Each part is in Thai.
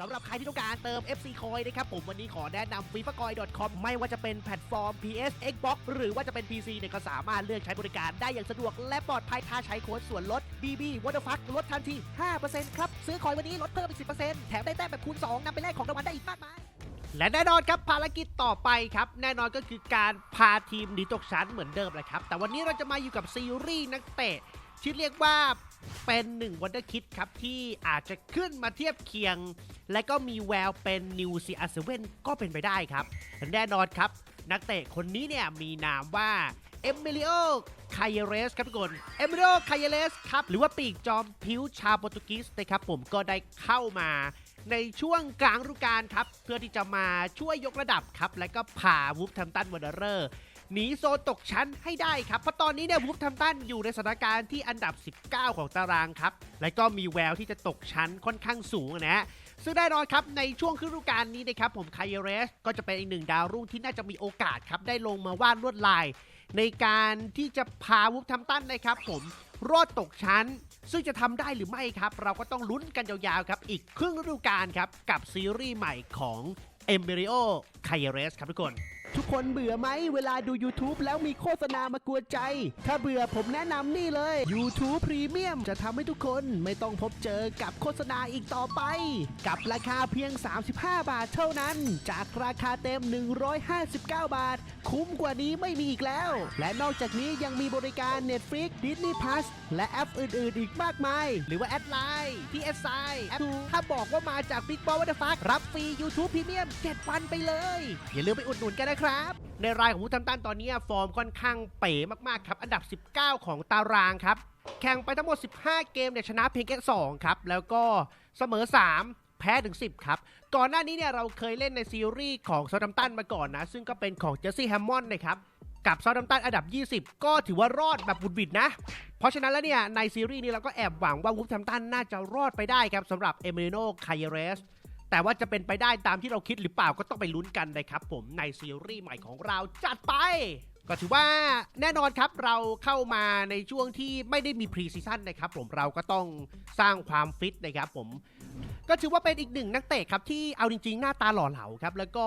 สำหรับใครที่ต้องการเติม FC Coin นะครับผมวันนี้ขอแนะนำ f i f a c o i n c o m ไม่ว่าจะเป็นแพลตฟอร์ม PS Xbox หรือว่าจะเป็น PC เนี่ยก็สามารถเลือกใช้บริการได้อย่างสะดวกและปลอดภัยถ้าใช้โค้ดส่วนลด BB w a t e r f u c k ลดทันที 5%ครับ ซื้อคอยวันนี้ลดเพิ่มอีก 10%แถมได้แต้มแบบคูณ 2นำไปแลกของรางวัลได้อีกมากมายและแน่นอนครับภารกิจต่อไปครับ แน่นอนก็คือการพาทีมหนีตกชั้นเหมือนเดิมแหละครับ แต่วันนี้เราจะมาอยู่กับซีรีส์นักเตะ ที่เรียกว่าเป็นหนึ่งวันเดอร์คิดครับ ที่อาจจะขึ้นมาเทียบเคียง และก็มีแววเป็นนิวซีอาร์เซเว่นก็เป็นไปได้ครับ แน่นอนครับ นักเตะคนนี้เนี่ยมีนามว่าเอมิลิโอคายเรสครับทุกคน เอมิลิโอคายเรสครับ หรือว่าปีกจอมผิวชาวโปรตุเกสนะครับผมก็ได้เข้ามาในช่วงกลางฤดูกาลครับ เพื่อที่จะมาช่วยยกระดับครับ และก็พาวูฟแทมตันวันเดอร์ หนีโซนตกชั้นให้ได้ครับเพราะตอนนี้เนี่ยวูฟแทมตันอยู่ในสถานการณ์ที่อันดับ 19 ของตารางครับและก็มีแววที่จะตกชั้นค่อนข้างสูงนะฮะซึ่งได้นอนครับในช่วงครึ่งฤดูกาลนี้นะครับผมคายเรส ก็จะเป็นอีกหนึ่งดาวรุ่งที่น่าจะมีโอกาสครับได้ลงมาวาดลวดลาย ในการที่จะพาวูฟแทมตันนะครับผมรอดตกชั้น ซึ่งจะทำได้หรือไม่ครับ เราก็ต้องลุ้นกันยาวๆครับ อีกครึ่งฤดูกาลครับ กับซีรีส์ใหม่ของเอมเบริโอคายเรสครับทุกคน ทุกคนเบื่อไหมเวลาดู YouTube แล้วมีโฆษณามากวนใจ ถ้าเบื่อผมแนะนำนี่เลย YouTube Premium จะทำให้ทุกคนไม่ต้องพบเจอกับโฆษณาอีกต่อไป กับราคาเพียง 35 บาทเท่านั้น จากราคาเต็ม 159 บาท คุ้มกว่านี้ไม่มีอีกแล้ว และนอกจากนี้ยังมีบริการ Netflix Disney Plus และแอปอื่น ๆ อีกมากมาย หรือว่าแอดไลน์ที่ s อแอปถ้าบอกว่ามาจาก Big Ball What the Fuck รับฟรี YouTube Premium 7วันไปเลยอย่าลืมไปอุดหนุนกันนะครับในรายของผู้ทำตันตอนนี้ฟอร์มค่อนข้างเป๋มากๆครับ อันดับ 19 ของตารางครับ แข่งไปทั้งหมด 15 เกมเนี่ยชนะเพียงแค่2ครับ แล้วก็เสมอ 3แพ้ถึง 10 ครับ ก่อนหน้านี้เนี่ยเราเคยเล่นในซีรีส์ของซาดัมตันมาก่อนนะ ซึ่งก็เป็นของเจสซี่แฮมมอนด์นะครับ กับซาดัมตันอันดับ 20 ก็ถือว่ารอดแบบบุดบิดนะ เพราะฉะนั้นแล้วเนี่ยในซีรีส์นี้เราก็แอบหวังว่าวูฟแฮมตันน่าจะรอดไปได้ครับสำหรับเอเมริโนคายเรส แต่ว่าจะเป็นไปได้ตามที่เราคิดหรือเปล่าก็ต้องไปลุ้นกันนะครับผมในซีรีส์ใหม่ของเราจัดไป ก็ถือว่าแน่นอนครับเราเข้ามาในช่วงที่ไม่ได้มีพรีซีซั่นนะครับผมเราก็ต้องสร้างความฟิตนะครับผมก็ถือว่าเป็นอีกหนึ่งนักเตะครับที่เอาจริงๆ หน้าตาหล่อเหลาครับแล้วก็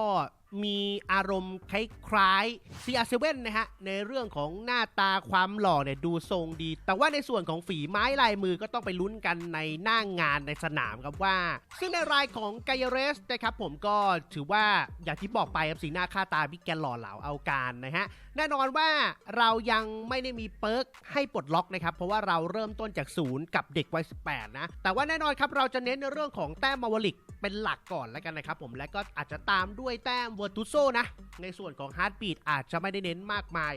มีอารมณ์คล้ายๆ CR7 นะฮะ ในเรื่องของหน้าตาความหล่อเนี่ยดูทรงดี แต่ว่าในส่วนของฝีไม้ลายมือก็ต้องไปลุ้นกันในหน้างงานในสนามครับว่า ซึ่งในรายของไกเรสนะครับผมก็ถือว่าอย่างที่บอกไปครับสีหน้าค่าตาบิ๊กแกหล่อเหลาเอาการนะฮะแน่นอนว่าเรายังไม่ได้มีเปิร์กให้ปลดล็อกนะครับ เพราะว่าเราเริ่มต้นจากศูนย์กับเด็กวัย 18 นะ แต่ว่าแน่นอนครับ เราจะเน้นในเรื่องของแต้มมาวลิกเป็นหลักก่อนแล้วกันนะครับผม และก็อาจจะตามด้วยแต้มเวอร์ตุโซนะ ในส่วนของฮาร์ดบีดอาจจะไม่ได้เน้นมากมาย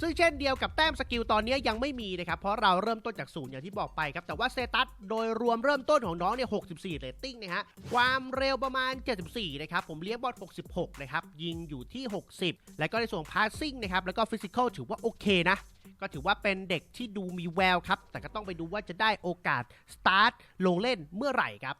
ซึ่งเช่นเดียวกับแต้มสกิลตอนนี้ยังไม่มีนะครับ เพราะเราเริ่มต้นจากศูนย์อย่างที่บอกไปครับ แต่ว่าเซตัสโดยรวมเริ่มต้นของน้องเนี่ย 64 เรตติ้งนะฮะ ความเร็วประมาณ 74 นะครับ ผมเลี้ยงบอล 66 นะครับ ยิงอยู่ที่ 60 แล้วก็ในส่วนพาสซิ่งนะครับแล้วก็ฟิสิกอลถือว่าโอเคนะ ก็ถือว่าเป็นเด็กที่ดูมีแววครับ แต่ก็ต้องไปดูว่าจะได้โอกาสสตาร์ทลงเล่นเมื่อไหร่ครับ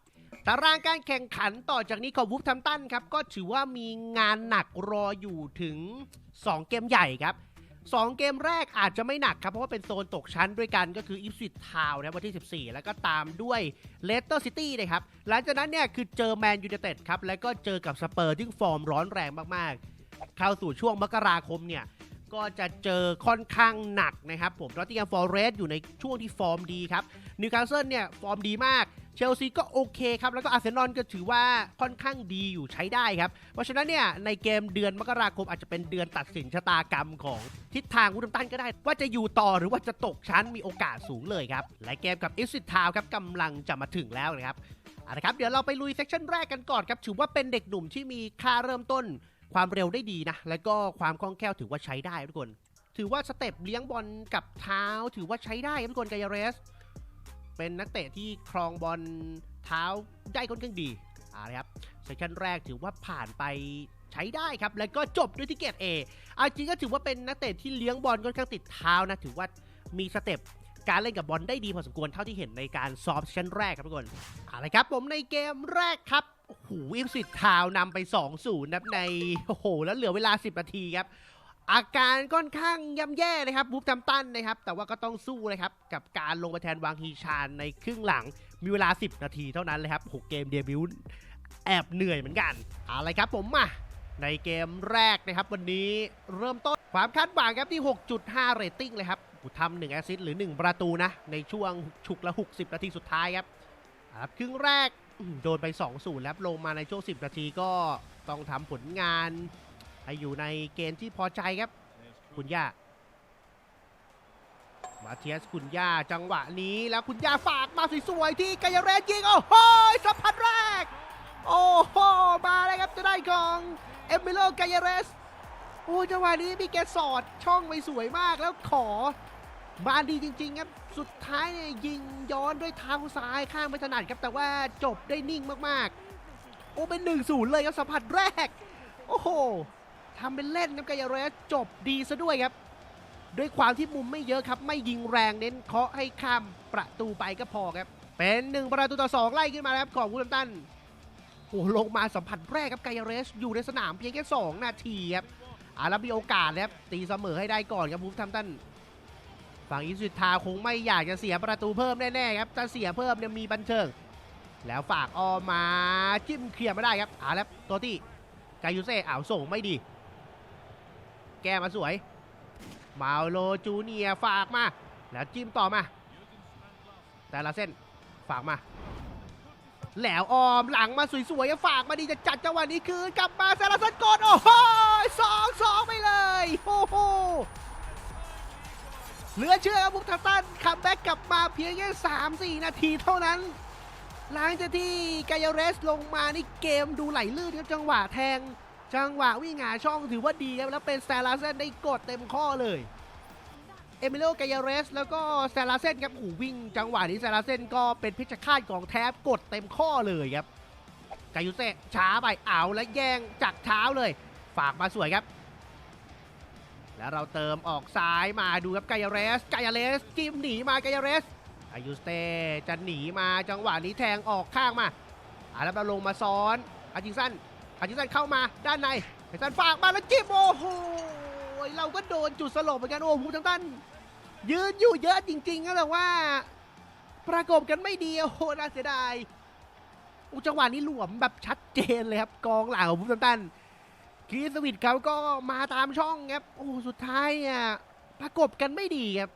ตารางการแข่งขันต่อจากนี้ของวูฟทัมตันครับก็ถือว่ามีงานหนักรออยู่ถึง 2 เกมใหญ่ครับ2 เกมแรกอาจจะไม่หนักครับ เพราะว่าเป็นโซนตกชั้นด้วยกันก็คืออิฟซิตทาวนะวันที่ 14 แล้วก็ตามด้วยเลสเตอร์ซิตี้นะครับ หลังจากนั้นเนี่ยคือเจอแมนยู i นเต็ดครับ แล้วก็เจอกับสเปอร์ที่ฟอร์มร้อนแรงมากๆ เข้าสู่ช่วงมกราคมเนี่ย ก็จะเจอค่อนข้างหนักนะครับผมรอตติงแกมฟอร์เรสอยู่ในช่วงที่ฟอร์มดีครับนิวคาสเซิลเนี่ยฟอร์มดีมากเชลซีก็โอเคครับ แล้วก็อาร์เซนอลก็ถือว่าค่อนข้างดีอยู่ใช้ได้ครับ เพราะฉะนั้นเนี่ยในเกมเดือนมกราคมอาจจะเป็นเดือนตัดสินชะตากรรมของทิศทางวูดมตันก็ได้ ว่าจะอยู่ต่อหรือว่าจะตกชั้นมีโอกาสสูงเลยครับ และเกมกับอิสซิทาวครับกำลังจะมาถึงแล้วนะครับเอาละครับเดี๋ยวเราไปลุยเซกชันแรกกันก่อนครับถือว่าเป็นเด็กหนุ่มที่มีค่าเริ่มต้น ความเร็วได้ดีนะ แล้วก็ความคล่องแคล่วถือว่าใช้ได้ทุกคน ถือว่าสเต็ปเลี้ยงบอลกับเท้า ถือว่าใช้ได้ทุกคนกายเรส เป็นนักเตะที่ครองบอลเท้าได้ค่อนข้างดีเอาละครับเซสชั่นแรกถือว่าผ่านไปใช้ได้ครับ แล้วก็จบด้วยที่เกรดเออาจริงก็ถือว่าเป็นนักเตะที่เลี้ยงบอลค่อนข้างติดเท้านะ ถือว่ามีสเต็ป การเล่นกับบอลได้ดีพอสมควรเท่าที่เห็นในการซ้อมชั่นแรกครับทุกคนอาละครับผมในเกมแรกครับโอ้โหอิฟสิตทาวนำไป 2-0นะครับในโอ้โหแล้วเหลือเวลา 10 นาทีครับอาการค่อนข้างย่ำแย่นะครับบูฟจัมตันนะครับ แต่ว่าก็ต้องสู้นะครับ กับการลงมาแทนวางฮีชานในครึ่งหลัง มีเวลา 10 นาทีเท่านั้นเลยครับโอ้โหเกมเดบิวต์แอบเหนื่อยเหมือนกันอาละครับผมมาในเกมแรกนะครับ วันนี้เริ่มต้นความคาดหวังครับที่ 6.5 เรตติ้งเลยครับ ทำหนึ่งแอสซิสต์หรือ 1 ประตูนะ ในช่วงฉุกละ 60 นาทีสุดท้ายครับครับครึ่งแรกโดนไป 2-0แล้วลงมาในช่วง 10 นาทีก็ต้องทำผลงานให้อยู่ในเกณฑ์ที่พอใจครับ คุณย่ามาเทียสคุณย่าจังหวะนี้แล้วคุณย่าฝากมาสวยๆที่กายเรสยิง โอ้โหสัมผัสแรก โอ้โห มาเลยครับจะได้ของเอมิโลกายเรส โอ้จังหวะนี้มีแกสอดช่องไปสวยมากแล้วขอ มาดีจริง ๆ ครับ สุดท้ายเนี่ยยิงย้อนด้วยเท้าซ้ายข้างไม่ถนัดครับ แต่ว่าจบได้นิ่งมากๆ โอ้เป็น1นศูนย์เลยครับสัมผัสแรก โอ้โหทำเป็นเล่นครับกายเรสจบดีซะด้วยครับ ด้วยความที่มุมไม่เยอะครับ ไม่ยิงแรงเน้นเคาะให้ข้ามประตูไปก็พอครับ เป็นหนึ่งประตูต่อสองไล่ขึ้นมาครับของวูลตันโอ้ลงมาสัมผัสแรกครับไกเรสอยู่ในสนามเพียงแค่ 2 นาทีครับอาแล้วมีโอกาสครับตีเสมอให้ได้ก่อนครับวูลตัน ฝั่งอิสุทาคงไม่อยากจะเสียประตูเพิ่มแน่ๆครับถ้าเสียเพิ่มเนี่ยมีบันเทิง แล้วฝากออมมาจิ้มเคลียร์ไม่ได้ครับอาแล้วตัวที่กายูเซ่อ้าวส่งไม่ดี แก้มาสวยมาโลจูเนียฝากมา แล้วจิ้มต่อมา แต่ละเส้นฝากมา แล้วออมหลังมาสวยๆฝากมาดีจะจัดจังหวะนี้คืนกลับมาซาลาสันกดโอ้โหสองสองไปเลยโอ้โห เหลือเชื่อครับบุกทัตันคัมแบ็กกลับมาเพียงแค่3 4นาทีเท่านั้น หลังจากที่กายเรสลงมานี่เกมดูไหลลื่นครับจังหวะแทง จังหวะวิ่งหาช่องถือว่าดีครับแล้วเป็นแซลาเซนได้กดเต็มข้อเลยเอมิโลกายเรส แล้วก็แซลาเซนครับโอ้วิ่ง จังหวะนี้แซลาเซนก็เป็นพิชฆาตของแทบกดเต็มข้อเลยครับกายุเซช้าไปเอาแล้วแย่งจากเท้าเลย ฝากมาสวยครับ แล้วเราเติมออกซ้ายมาดูครับกายเรสกายเรสจิ้มหนีมากายเรสอายุสเตจะหนีมาจังหวะนี้แทงออกข้างมาอาแล้วเราลงมาซ้อนอาจิงสันอาจิสันเข้ามาด้านในไอซันฝากมาแล้วจิ้มโอ้โหเราก็โดนจุดสลบเหมือนกันโอ้โหทั้งตันยืนอยู่เยอะจริงๆนะแต่ว่า ประกบกันไม่ดีโอ้โหน่าเสียดายอุจังหวะนี้หลวมแบบชัดเจนเลยครับกองหลังของพุทธตัน คีสวิทเขาก็มาตามช่องครับโอ้สุดท้ายเนี่ยประกบกันไม่ดีครับ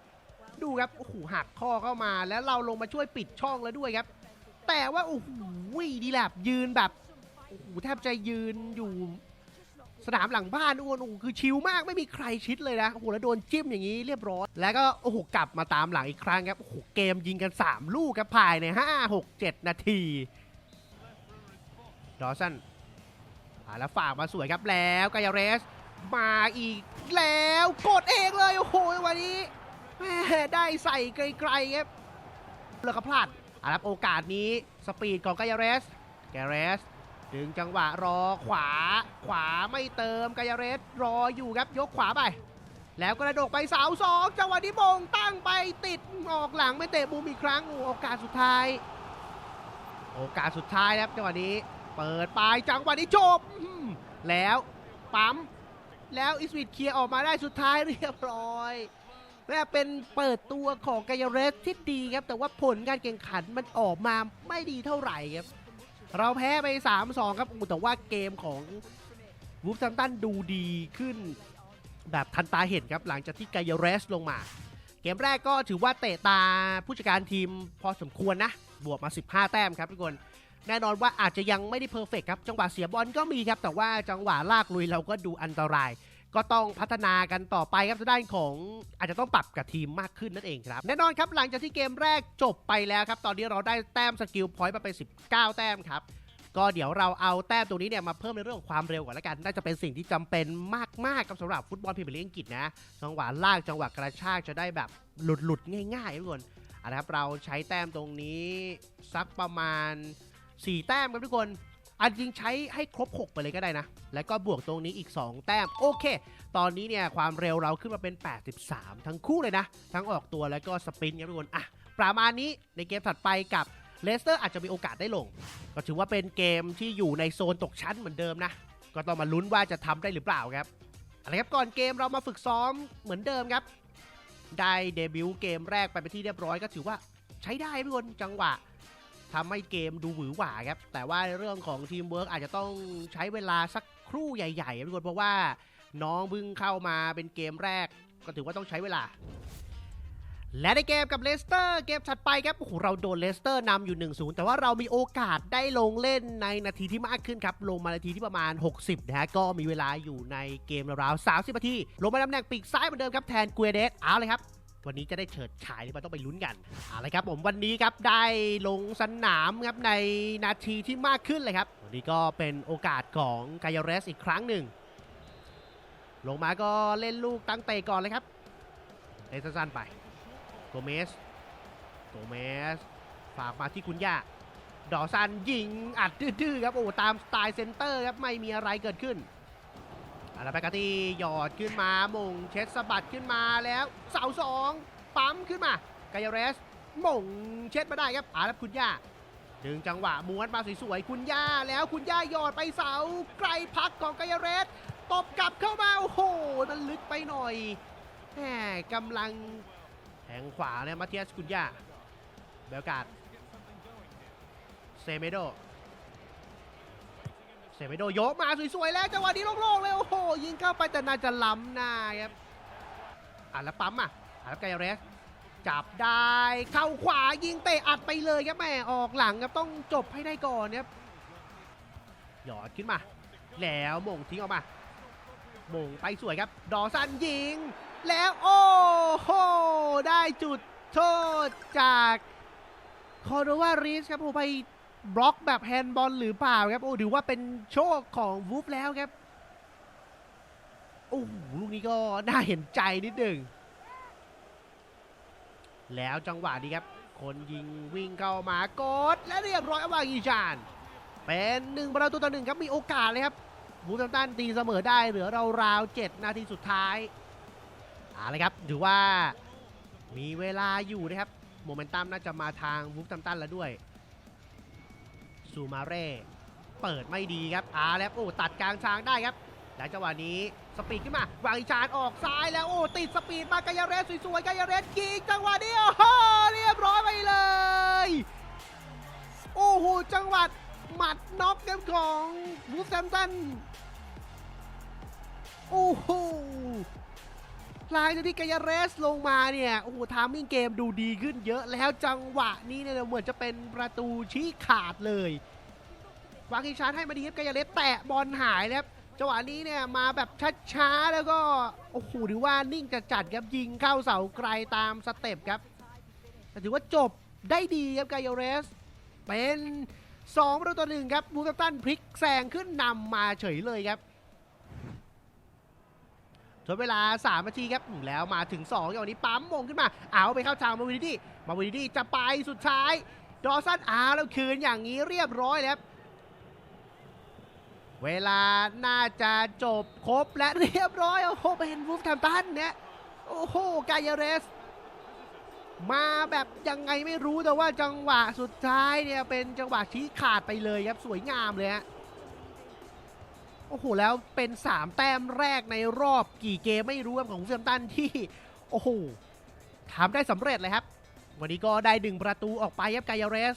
ดูครับโอ้โหหักข้อเข้ามาแล้วเราลงมาช่วยปิดช่องแล้วด้วยครับ แต่ว่าโอ้โหดีแลบยืนแบบโอ้โหแทบจะยืนอยู่สนามหลังบ้านอ้วนโอ้คือชิลมากไม่มีใครชิดเลยนะโอ้โหแล้วโดนจิ้มอย่างนี้เรียบร้อยแล้วก็โอ้โหกลับมาตามหลังอีกครั้งครับโอ้โหเกมยิงกัน 3 ลูกครับภายใน5 6 7 นาทีดอสัน อ่าแล้วฝากมาสวยครับแล้วกายาเรส มาอีกแล้วกดเองเลยโอ้โหวันนี้แม่ได้ใส่ไกลๆครับแล้วก็พลาดอาล้วโอกาสนี้สปีดของกายาเรสกายาเรสดึงจังหวะรอขวา ขวาไม่เติมกายาเรสรออยู่ครับยกขวาไป แล้วกระโดดไปเสาสองจังหวะนี้บงตั้งไปติดออกหลังไม่เตะมุมอีกครั้งโอกาสสุดท้าย โอกาสสุดท้ายครับจังหวะนี้ เปิดไปจังหวะนี้จบ แล้วปั๊ม แล้วอิสวิตเคลียร์ออกมาได้สุดท้ายเรียบร้อยแม่เป็นเปิดตัวของกายาเรสที่ดีครับ แต่ว่าผลการแข่งขันมันออกมาไม่ดีเท่าไหร่ครับ เราแพ้ไป 3-2 ครับอูแต่ว่าเกมของวูฟซัมตันดูดีขึ้นแบบทันตาเห็นครับ หลังจากที่กายเรสลงมา เกมแรกก็ถือว่าเตะตาผู้จัดการทีมพอสมควรนะ บวกมา 15 แต้มครับทุกคน แน่นอนว่าอาจจะยังไม่ได้เพอร์เฟกครับ จังหวะเสียบอลก็มีครับ แต่ว่าจังหวะลากลุยเราก็ดูอันตราย ก็ต้องพัฒนากันต่อไปครับด้านของอาจจะต้องปรับกับทีมมากขึ้นนั่นเองครับ แน่นอนครับหลังจากที่เกมแรกจบไปแล้วครับ ตอนนี้เราได้แต้มสกิลพอยต์มาเป็น 19 แต้มครับก็เดี๋ยวเราเอาแต้มตรงนี้เนี่ยมาเพิ่มในเรื่องของความเร็วก่อนละกัน น่าจะเป็นสิ่งที่จำเป็นมากๆกับสำหรับฟุตบอลพรีเมียร์ลีกอังกฤษนะ จังหวะลากจังหวะกระชากจะได้แบบหลุดหลุดๆง่ายๆทุกคนนะครับเราใช้แต้มตรงนี้สักประมาณ 4 แต้มครับทุกคน อันจริงใช้ให้ครบ 6 ไปเลยก็ได้นะ แล้วก็บวกตรงนี้อีก 2 แต้ม โอเค ตอนนี้เนี่ยความเร็วเราขึ้นมาเป็น 83 ทั้งคู่เลยนะ ทั้งออกตัวแล้วก็สปรินต์ครับทุกคนอะประมาณนี้ในเกมถัดไปกับเลสเตอร์อาจจะมีโอกาสได้ลง ก็ถือว่าเป็นเกมที่อยู่ในโซนตกชั้นเหมือนเดิมนะ ก็ต้องมาลุ้นว่าจะทำได้หรือเปล่าครับอาละครับก่อนเกมเรามาฝึกซ้อมเหมือนเดิมครับ ได้เดบิวต์เกมแรกไปเป็นที่เรียบร้อยก็ถือว่าใช้ได้ทุกคนจังหวะ ทำให้เกมดูหวือหวาครับ แต่ว่าเรื่องของทีมเวิร์กอาจจะต้องใช้เวลาสักครู่ใหญ่ๆครับทุกคนเพราะว่าน้องเพิ่งเข้ามาเป็นเกมแรก ก็ถือว่าต้องใช้เวลา และในเกมกับเลสเตอร์เกมถัดไปครับโอ้โหเราโดนเลสเตอร์นำอยู่ 1-0 แต่ว่าเรามีโอกาสได้ลงเล่นในนาทีที่มากขึ้นครับ ลงมานาทีที่ประมาณ 60 นะฮะ ก็มีเวลาอยู่ในเกมราวๆ30 นาที ลงมาตำแหน่งปีกซ้ายเหมือนเดิมครับแทนกูเอเดสเอาเลยครับ วันนี้จะได้เฉิดฉายหรือเปล่าต้องไปลุ้นกันเอาลยครับผมวันนี้ครับได้ลงสนามครับในนาทีที่มากขึ้นเลยครับ วันนี้ก็เป็นโอกาสของกายเรสอีกครั้งหนึ่ง ลงมาก็เล่นลูกตั้งเตะก่อนเลยครับเล่นสั้นๆไปโกเมสโกเมสฝากมาที่คุณย่าดอซันยิงอัดดื้อๆครับโอ้ตามสไตล์เซนเตอร์ครับไม่มีอะไรเกิดขึ้น อาราเบกาตี้หยอดขึ้นมามงเช็ดสะบัดขึ้นมาแล้วเสาสองปั๊มขึ้นมากายเรสมงเช็ดมาได้ครับอารับคุณย่าดึงจังหวะม้วนมาสวยๆคุณย่าแล้วคุณย่าหยอดไปเสาไกลพักของกายเรสตบกลับเข้ามาโอ้โหมันลึกไปหน่อยแหมกำลังแทงขวาเนี่ยมาเทียสกุนยาเบลกาดเซเมโด เซเมโดโยกมาสวยๆแล้วจังหวะนี้โล่งๆเลยโอ้โหยิงเข้าไปแต่น่าจะล้ำหน้าครับอะแล้วปั๊มอะอะแล้วไกเรสจับได้เข้าขวายิงเตะอัดไปเลยครับแม่ออกหลังครับต้องจบให้ได้ก่อนครับหยอดขึ้นมา แล้วมงทิ้งออกมามงไปสวยครับ ดอสันยิง แล้วโอ้โหได้จุดโทษจากคอร์โดวาริสครับโอ้ไป บล็อกแบบแฮนด์บอลหรือเปล่าครับโอ้ถือว่าเป็นโชคของวูฟแล้วครับโอ้โหลูกนี้ก็น่าเห็นใจนิดหนึ่งแล้วจังหวะนี้ครับ คนยิงวิ่งเข้ามากดและเรียบร้อยอวาอีจาน เป็นหนึ่งประตูต่อหนึ่งครับมีโอกาสเลยครับวูฟแฮมตันตีเสมอได้เหลือราวๆ7นาทีสุดท้ายเอาเลยครับถือว่ามีเวลาอยู่นะครับโมเมนตัมน่าจะมาทางวูฟตัมตันแล้วด้วย ซูมาเร่เปิดไม่ดีครับอาแล้วโอ้ตัดกลางทางได้ครับแล้วจังหวะนี้สปีดขึ้นมาวางอีชานออกซ้ายแล้วโอ้ติดสปีดมากายาเรสสวยๆกายาเรสยิงจังหวะนี้โอ้โหเรียบร้อยไปเลย โอ้โหจังหวะหมัดน็อกกันของวูฟแซมตันโอ้โห หลังจากที่กายาเรสลงมาเนี่ยโอ้โหทามมิ่งเกมดูดีขึ้นเยอะแล้วจังหวะนี้เนี่ยเหมือนจะเป็นประตูชี้ขาดเลยวางอีชาร์ให้มาดีครับกายาเรสแตะบอลหายแล้วครับจังหวะนี้เนี่ยมาแบบช้าๆแล้วก็โอ้โหถือว่านิ่งจัดจัดๆครับยิงเข้าเสาไกลตามสเต็ปครับแต่ถือว่าจบได้ดีครับกายาเรส เป็น2ประตูต่อหนึ่งครับบูฟตันพลิกแซงขึ้นนำมาเฉยเลยครับ ทดเวลา 3 นาทีครับแล้วมาถึง2อย่างนี้ปั๊มมงขึ้นมา เอาไปเข้าทางมาวินดี้มาวินดี้จะไปสุดท้าย ดอสันอาแล้วคืนอย่างนี้เรียบร้อยแล้วเวลาน่าจะจบครบและเรียบร้อย โอ้โหเป็นวูฟแทมตันเนี่ยโอ้โหกายาเรส มาแบบยังไงไม่รู้แต่ว่าจังหวะสุดท้ายเนี่ยเป็นจังหวะชี้ขาดไปเลยครับสวยงามเลยฮะ อ้โหแล้วเป็น 3 แต้มแรกในรอบกี่เกมไม่รู้ครับของเซมตันที่โอ้โหทำได้สำเร็จเลยครับ วันนี้ก็ได้ดึงประตูออกไปครับกายเรส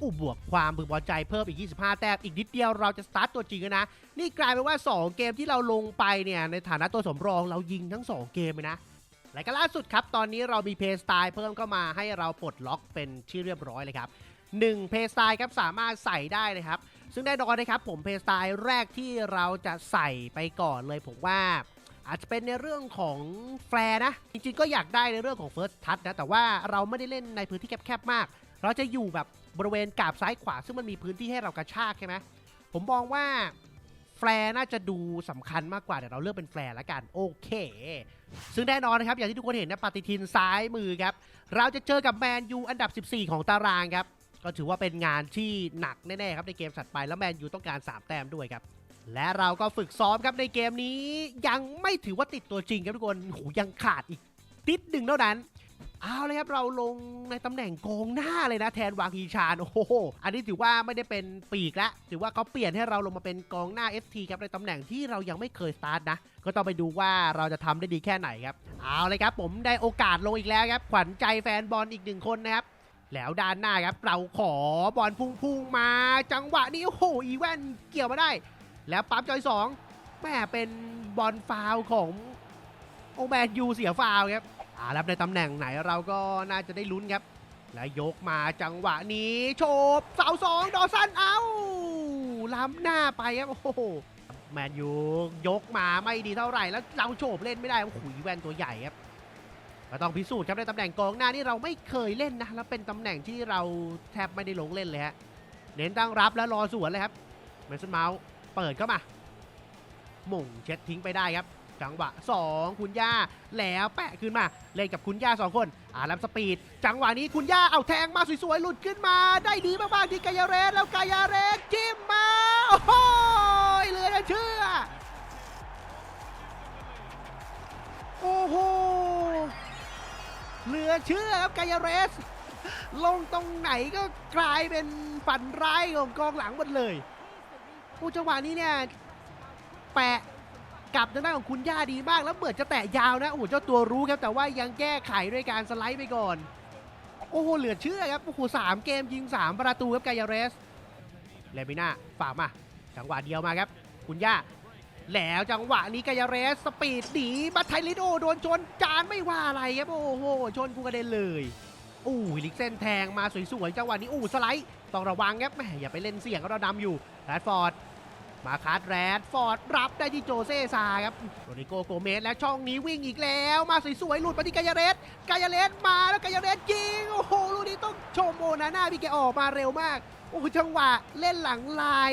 อู้บวกความบึงบอลใจเพิ่มอีก 25 แต้มอีกนิดเดียวเราจะสตาร์ทตัวจริงนะ นี่กลายเป็นว่า 2 เกมที่เราลงไปเนี่ยในฐานะตัวสำรองเรายิงทั้ง 2 เกมเลยนะและก็ล่าสุดครับ ตอนนี้เรามีเพย์สไตล์เพิ่มเข้ามาให้เราปลดล็อกเป็นที่เรียบร้อยเลยครับ1เพย์สไตล์ครับสามารถใส่ได้เลยครับ ซึ่งแน่นอนนะครับผมเพย์สไตล์แรกที่เราจะใส่ไปก่อนเลยผมว่าอาจจะเป็นในเรื่องของแฟร์นะ จริงๆก็อยากได้ในเรื่องของ First Touch นะ แต่ว่าเราไม่ได้เล่นในพื้นที่แคบๆมาก เราจะอยู่แบบบริเวณกาบซ้ายขวา ซึ่งมันมีพื้นที่ให้เรากระชากใช่ไหมผมมองว่าแฟร์น่าจะดูสำคัญมากกว่า เดี๋ยวเราเลือกเป็นแฟร์ละกันโอเค ซึ่งแน่นอนนะครับ อย่างที่ทุกคนเห็นนะปฏิทินซ้ายมือครับ เราจะเจอกับแมนยูอันดับ 14 ของตารางครับ ก็ถือว่าเป็นงานที่หนักแน่ๆครับในเกมถัดไปแล้วแมนยูต้องการ 3 แต้มด้วยครับ และเราก็ฝึกซ้อมครับในเกมนี้ ยังไม่ถือว่าติดตัวจริงครับทุกคนโหยังขาดอีกติดหนึ่งเท่านั้นเอาเลยครับเราลงในตำแหน่งกองหน้าเลยนะแทนวางฮีชานโอ้โหอันนี้ถือว่าไม่ได้เป็นปีกละถือว่าเขาเปลี่ยนให้เราลงมาเป็นกองหน้า FT ครับในตำแหน่งที่เรายังไม่เคยสตาร์ทนะ ก็ต้องไปดูว่าเราจะทำได้ดีแค่ไหนครับ เอาเลยครับผมได้โอกาสลงอีกแล้วครับ ขวัญใจแฟนบอลอีกหนึ่งคนนะครับ แล้วด้านหน้าครับเราขอบอลพุ่งๆมาจังหวะนี้โอ้โหอีแวนเกี่ยวมาได้ แล้วปั๊มจอยสองแม่เป็นบอลฟาวของโอแมนยูเสียฟาวครับอ่าแล้วในตำแหน่งไหนเราก็น่าจะได้ลุ้นครับ แล้วยกมาจังหวะนี้โฉบเสาสองดอสันเอาล้ำหน้าไปครับโอ้โหแมนยูยกมาไม่ดีเท่าไหร่แล้วเราโฉบเล่นไม่ได้โอ้โหแวนตัวใหญ่ครับ ก็ต้องพิสูจน์ครับในตำแหน่งกองหน้านี่เราไม่เคยเล่นนะแล้วเป็นตำแหน่งที่เราแทบไม่ได้ลงเล่นเลยฮะเน้นตั้งรับแล้วรอสวนเลยครับเมสันเมาส์เปิดเข้ามาหม่งเช็ดทิ้งไปได้ครับจังหวะ 2 คุณย่าแล้วแปะขึ้นมา เล่นกับคุณย่า 2 คนอารับสปีด จังหวะนี้คุณย่าเอาแทงมาสวยๆ หลุดขึ้นมา ได้ดีมากๆที่กายาเรสแล้วกายาเรสจิ้มมา โอ้โหเลือจะเชื่อ โอ้โห เหลือเชื่อครับกายาเรส ลงตรงไหนก็กลายเป็นฝันร้ายของกองหลังหมดเลยโอ้จังหวะนี้เนี่ยแปะกับทางด้านของคุณย่าดีมาก แล้วเหมือนจะแตะยาวนะโอ้โหเจ้าตัวรู้ครับ แต่ว่ายังแก้ไขด้วยการสไลด์ไปก่อน โอ้โหเหลือเชื่อครับโอ้โหสามเกมยิง 3 ประตูครับกายาเรสเลมิน่าฝากมาจังหวะเดียวมาครับ คุณย่า แล้วจังหวะนี้กายาเรสสปีดหนีบัตไทลิโดโดนชนจานไม่ว่าอะไรครับโอ้โหชนกูกระเด็นเลยอู้ยลิกเส้นแทงมาสวยๆจังหวะนี้อู้สไลด์ต้องระวังครับแหมอย่าไปเล่นเสี่ยงเราดำอยู่แรดฟอร์ดมาคัดแรดฟอร์ดรับได้ที่โจเซ่ซาครับโรดิโกโกเมสแล้วช่องนี้วิ่งอีกแล้ว มาสวยๆหลุดมาที่กายาเรสกายาเรสมาแล้วกายาเรสยิงโอ้โหลูกนี้ต้องชมโมนาน่าพี่แกออกมาเร็วมากโอ้โหจังหวะเล่นหลังลาย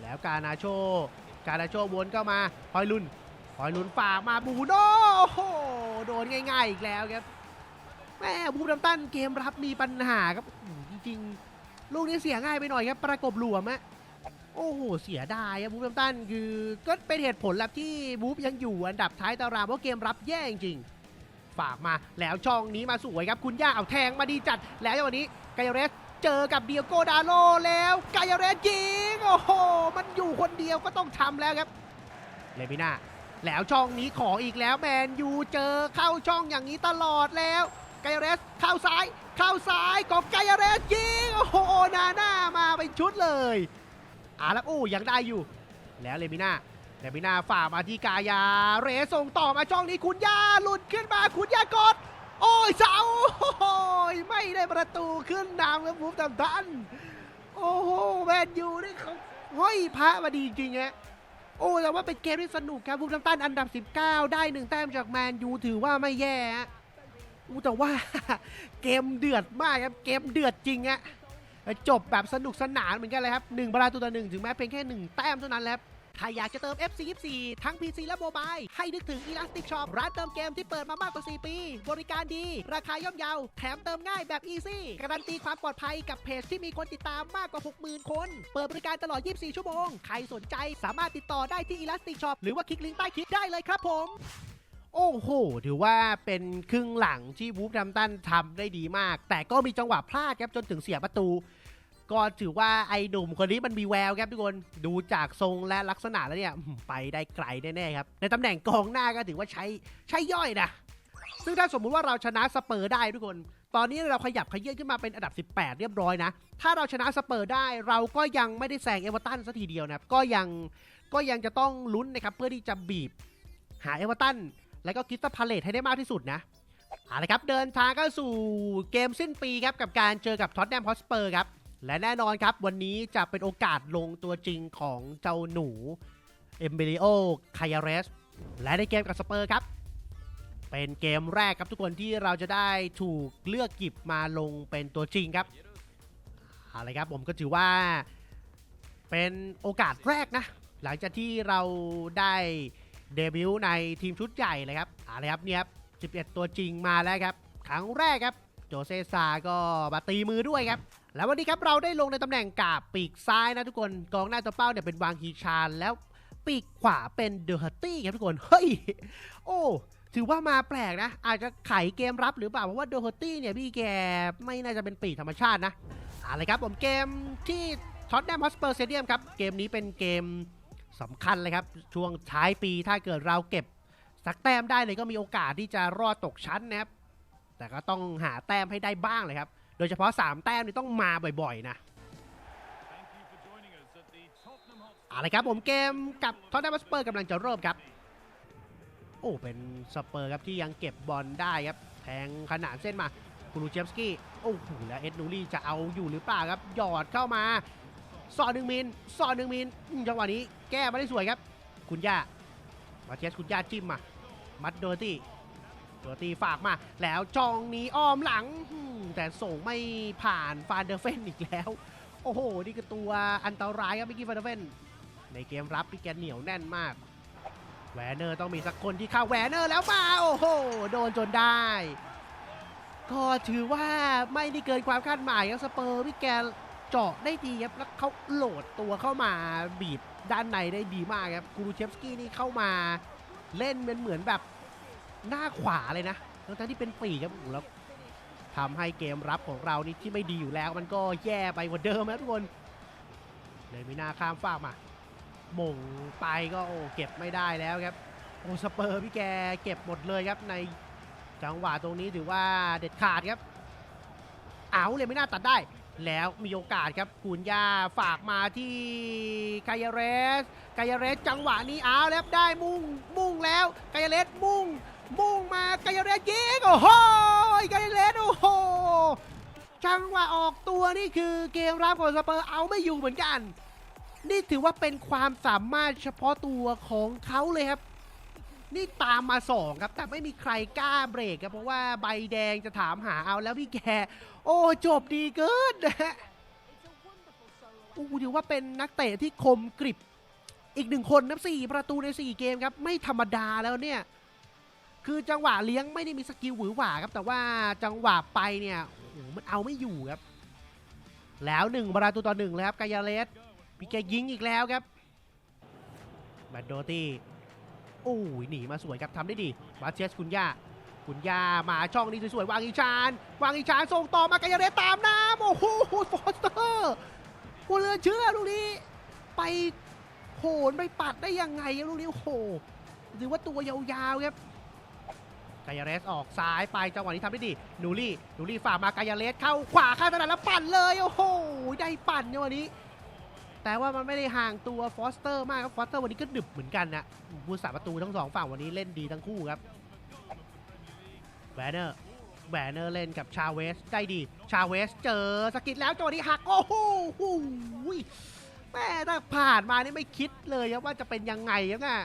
แล้วกานาโช กานาโชวนเข้ามาพอยลุนพอยลุนฝากมาบูโนโอโหโดนง่ายๆอีกแล้วครับแม่บูดัมตันเกมรับมีปัญหาครับจริงๆ ลูกนี้เสียง่ายไปหน่อยครับ ประกบหลวมอะโอ้โห เสียดายครับบูฟแฮมตันคือก็เป็นเหตุผลแหละที่บูฟยังอยู่อันดับท้ายตารางเพราะเกมรับแย่จริงฝากมาแล้วช่องนี้มาสวยครับ คุณย่าเอาแทงมาดีจัดแล้ววันนี้ไกเรส เจอกับเดียโกดาโลแล้วกายาเรสยิงโอ้โห มันอยู่คนเดียวก็ต้องทำแล้วครับ เลมิน่าแล้วช่องนี้ขออีกแล้วแมนยูเจอเข้าช่องอย่างนี้ตลอดแล้วกายาเรสเข้าซ้าย เข้าซ้ายกอบกายาเรสยิงโอ้โหนาหน้ามาเป็นชุดเลยอาแล้วโอ้ยังได้อยู่ แล้วเลมิน่าเลมิน่าฝ่ามาที่กายาเรส่งต่อมาช่องนี้คุณย่าหลุดขึ้นมาคุณย่ากด โอ้ยเสาโอ้ยไม่ได้ประตูขึ้นนำครับฟูฟตัมทันโอ้โหแมนยูนี่เขาห้อยพระมาดีจริงฮะโอ้แต่ว่าเป็นเกมที่สนุกครับฟูฟตัมตันอันดับ 19 ได้หนึ่งแต้มจากแมนยูถือว่าไม่แย่ฮะอู้แต่ว่าเกมเดือดมากครับเกมเดือดจริงอะจบแบบสนุกสนานเหมือนกันเลยครับ1ประตูต่อหนึ่งถึงแม้เพียงแค่1แต้มเท่านั้นแหละ ถ้าอยากจะเติม FC 24ทั้ง PC และโมบายให้นึกถึง Elastic Shop ร้านเติมเกมที่เปิดมามากกว่า 4 ปี บริการดี ราคาย่อมเยา แถมเติมง่ายแบบ Easy การันตีความปลอดภัยกับเพจที่มีคนติดตามมากกว่า 60,000 คน เปิดบริการตลอด 24 ชั่วโมง ใครสนใจสามารถติดต่อได้ที่ Elastic Shop หรือว่าคลิกลิงก์ใต้คลิปได้เลยครับผมโอ้โห ถือว่าเป็นครึ่งหลังที่วูฟแฮมตันทำได้ดีมาก แต่ก็มีจังหวะพลาดครับจนถึงเสียประตู ก็ถือว่าไอ้หนุ่มคนนี้มันมีแววครับทุกคนดูจากทรงและลักษณะแล้วเนี่ยไปได้ไกลแน่ๆครับ ในตำแหน่งกองหน้าก็ถือว่าใช้ใช้ย่อยนะซึ่งถ้าสมมุติว่าเราชนะสเปอร์ได้ทุกคน ตอนนี้เราขยับขยื่นขึ้นมาเป็นอันดับ 18 เรียบร้อยนะ ถ้าเราชนะสเปอร์ได้เราก็ยังไม่ได้แซงเอเวอร์ตันสัทีเดียวนะก็ยังก็ยังจะต้องลุ้นนะครับเพื่อที่จะบีบหาเอเวอร์ตันแล้วก็คิสตพาเลตให้ได้มากที่สุดนะเอาละครับเดินทางเข้าสู่เกมสิ้นปีครับกับการเจอกับท็อตแนมฮอสเปอร์ครับ และแน่นอนครับวันนี้จะเป็นโอกาสลงตัวจริงของเจ้าหนูเอมเบริโอคายาเรสและในเกมกับสเปอร์ครับ เป็นเกมแรกครับทุกคนที่เราจะได้ถูกเลือกหยิบมาลงเป็นตัวจริงครับอาละครับผมก็ถือว่าเป็นโอกาสแรกนะ หลังจากที่เราได้เดบิวต์ในทีมชุดใหญ่เลยครับอาละครับเนี่ยครับ11 ตัวจริงมาแล้วครับ ครั้งแรกครับ โจเซซาก็มาตีมือด้วยครับ แล้ววันนี้ครับเราได้ลงในตำแหน่งกาปีกซ้ายนะทุกคนกองหน้าตัวเป้าเนี่ยเป็นวางฮีชานแล้วปีกขวาเป็นเดอร์ฮัตตี้ครับทุกคนเฮ้ยโอ้ถือว่ามาแปลกนะ อาจจะไขเกมรับหรือเปล่าเพราะว่าเดอร์ฮัตตี้เนี่ยพี่แกไม่น่าจะเป็นปีกธรรมชาตินะอาละครับผมเกมที่ท็อตแนมฮอสเปอร์เซเดียมครับเกมนี้เป็นเกมสำคัญเลยครับช่วงท้ายปีถ้าเกิดเราเก็บสักแต้มได้เลยก็มีโอกาสที่จะรอดตกชั้นนะครับแต่ก็ต้องหาแต้มให้ได้บ้างเลยครับ โดยเฉพาะ 3 แต้มนี่ต้องมาบ่อยๆ นะอาละครับผมเกมกับท็อตแนมสเปอร์กำลังจะเริ่มครับ โอ้ เป็นสเปอร์ครับที่ยังเก็บบอลได้ครับ แทงขนานเส้นมาคูรูเชฟสกี้ โอ้โห แล้วเอ็ดนูรี่จะเอาอยู่หรือเปล่าครับ หยอดเข้ามาสอดหนึ่งมินสอดหนึ่งมินจังหวะนี้แก้มาได้สวยครับ คุณย่ามาเทสคุณย่าจิ้มมา มัดโดอร์ ตี้โดอร์ตี้ฝากมา แล้วจองหนี้อ้อมหลัง แต่ส่งไม่ผ่านฟานเดอร์เฟนอีกแล้ว โอ้โห นี่คือตัวอันตรายครับมิกกี้ฟานเดอร์เฟนในเกมรับพี่แกเหนียวแน่นมาก แวนเนอร์ต้องมีสักคนที่เข้าแวนเนอร์แล้วมา โอ้โห โดนจนได้ ก็ถือว่าไม่ได้เกินความคาดหมายครับสเปอร์พี่แกเจาะได้ดีครับแล้วเขาโหลดตัวเข้ามาบีบด้านในได้ดีมากครับกูรูเชฟสกี้นี่เข้ามาเล่นเป็นเหมือนแบบ หน้าขวาเลยนะทั้งที่เป็นปีกครับโอ้แล้วทำให้เกมรับของเรานี่ที่ไม่ดีอยู่แล้ว มันก็แย่ไปกว่าเดิมนะทุกคน เลยไม่น่าข้ามฟากมาหม่งไปก็โอ้เก็บไม่ได้แล้วครับโอ้สเปอร์พี่แกเก็บหมดเลยครับในจังหวะตรงนี้ถือว่าเด็ดขาดครับ เอาเลยไม่น่าตัดได้ แล้วมีโอกาสครับคุณย่าฝากมาที่กายาเรสกายาเรสจังหวะนี้เอาแล้วได้มุ่งมุ่งแล้วกายาเรสมุ่ง มุ่งมากายเรสยิงโอ้โหกายเรสโอ้โหจังหวะออกตัวนี่คือเกมรับของสเปอร์เอาไม่อยู่เหมือนกัน นี่ถือว่าเป็นความสามารถเฉพาะตัวของเขาเลยครับ นี่ตามมาสองครับ แต่ไม่มีใครกล้าเบรกครับ เพราะว่าใบแดงจะถามหาเอาแล้วพี่แก โอ้จบดีเกินนะฮะโอ้ถือว่าเป็นนักเตะที่คมกริบอีกหนึ่งคนนะสี่ประตูใน4เกมครับ ไม่ธรรมดาแล้วเนี่ย คือจังหวะเลี้ยงไม่ได้มีสกิลหวือหวาครับ แต่ว่าจังหวะไปเนี่ยโอ้มันเอาไม่อยู่ครับ แล้วหนึ่งประตูต่อหนึ่งแล้วครับกายาเลสพี่แกยิงอีกแล้วครับแบดโดตี้โอ้ยหนีมาสวยครับทำได้ดีบาเชสคุณย่าคุณย่ามาช่องนี้สวยๆวางอีชานวางอีชานส่งต่อมากายาเรตามน้ำโอ้โหฟอสเตอร์กูเลือเชื่อลูกนี้ไปโหนไปปัดได้ยังไงลูกนี้โอ้โหถือว่าตัวยาวๆครับ กายาเรสออกซ้ายไปจังหวะนี้ทำได้ดีนูรี่นูรี่ฝ่ามากายาเรสเข้าขวาข้างถนัดแล้วปั่นเลยโอ้โหได้ปั่นในวันนี้ แต่ว่ามันไม่ได้ห่างตัวฟอสเตอร์มากครับฟอสเตอร์วันนี้ก็ดึบเหมือนกันนะผู้สาประตูทั้งสองฝั่งวันนี้เล่นดีทั้งคู่ครับแวนเนอร์แวนเนอร์เล่นกับชาเวสได้ดี ชาเวสเจอสกิดแล้วจังหวะนี้หักโอ้โหแม่ถ้าผ่านมานี่ไม่คิดเลยว่าจะเป็นยังไงครับน่ะ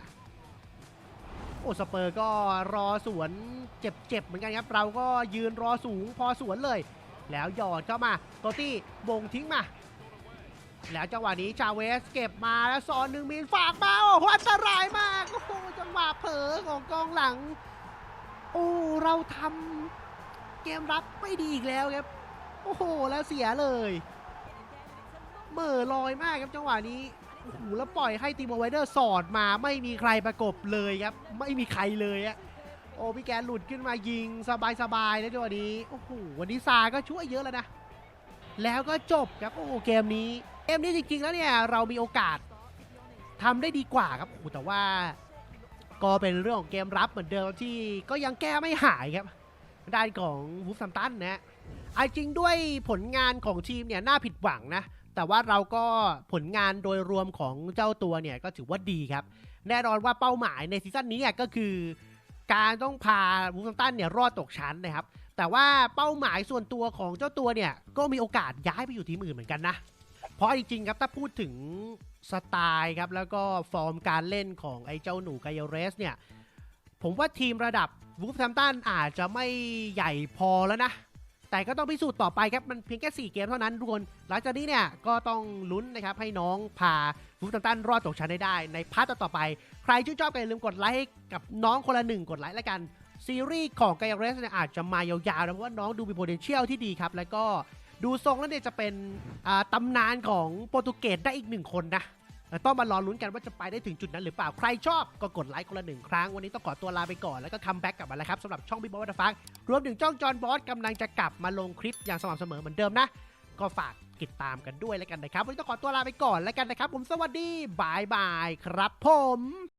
โอ้สเปอร์ก็รอสวนเจ็บๆเหมือนกันครับ เราก็ยืนรอสูงพอสวนเลย แล้วหยอดเข้ามาโตตี้บงทิ้งมา แล้วจังหวะนี้ชาเวสเก็บมาแล้วซอนหนึ่งมีนฝากมาโอ้โหอันตรายมากโอ้โหจังหวะเผลอของกองหลัง โอ้เราทำเกมรับไม่ดีอีกแล้วครับ โอ้โหแล้วเสียเลยเหม่อลอยมากครับจังหวะนี้ โอ้โหแล้วปล่อยให้ตีโมไวเดอร์สอดมาไม่มีใครประกบเลยครับ ไม่มีใครเลยอะโอ้พี่แกหลุดขึ้นมายิงสบายๆแล้วจังหวะนี้โอ้โหวันนี้ซาก็ช่วยเยอะแล้วนะ แล้วก็จบครับโอ้เกมนี้เกมนี้จริงๆแล้วเนี่ยเรามีโอกาสทำได้ดีกว่าครับโอ้แต่ว่าก็เป็นเรื่องของเกมรับเหมือนเดิมที่ก็ยังแก้ไม่หายครับด้านของวูฟซัมตันนะฮะเอจริงด้วยผลงานของทีมเนี่ยน่าผิดหวังนะ แต่ว่าเราก็ผลงานโดยรวมของเจ้าตัวเนี่ยก็ถือว่าดีครับ แน่นอนว่าเป้าหมายในซีซั่นนี้เนี่ยก็คือ การต้องพาวูฟซัมตันเนี่ยรอดตกชั้นนะครับ แต่ว่าเป้าหมายส่วนตัวของเจ้าตัวเนี่ยก็มีโอกาสย้ายไปอยู่ทีมอื่นเหมือนกันนะ เพราะจริงๆครับถ้าพูดถึงสไตล์ครับแล้วก็ฟอร์มการเล่นของไอ้เจ้าหนูไกเยเรสเนี่ยผมว่าทีมระดับวูฟแฮมตันอาจจะไม่ใหญ่พอแล้วนะ แต่ก็ต้องพิสูจน์ต่อไปครับ มันเพียงแค่ 4 เกมเท่านั้นทุกคน หลังจากนี้เนี่ย ก็ต้องลุ้นนะครับ ให้น้องพาวูฟแฮมตันรอดตกชั้นได้ได้ ในพาร์ทต่อไป ใครชื่นชอบก็อย่าลืมกดไลค์ให้กับน้องคนละหนึ่งกดไลค์แล้วกัน ซีรีส์ของไกเรสเนี่ยอาจจะมายาวๆนะเพราะว่าน้องดูมี potential ที่ดีครับ แล้วก็ดูทรงแล้วเนี่ยจะเป็นอ่าตำนานของโปรตุเกสได้อีกหนึ่งคนนะ ต้องมารอลุ้นกันว่าจะไปได้ถึงจุดนั้นหรือเปล่า ใครชอบก็กดไลค์คนละหนึ่งครั้ง วันนี้ต้องขอตัวลาไปก่อน แล้วก็คัมแบ็กกลับมาแล้วครับสำหรับช่องบิ๊กบอสฟังรวมถึงช่องจอนบอสกำลังจะกลับมาลงคลิปอย่างสม่ำเสมอเหมือนเดิมนะ ก็ฝากติดตามกันด้วยแล้วกันนะครับ วันนี้ต้องขอตัวลาไปก่อนแล้วกันนะครับ ผมสวัสดีบายบายครับผม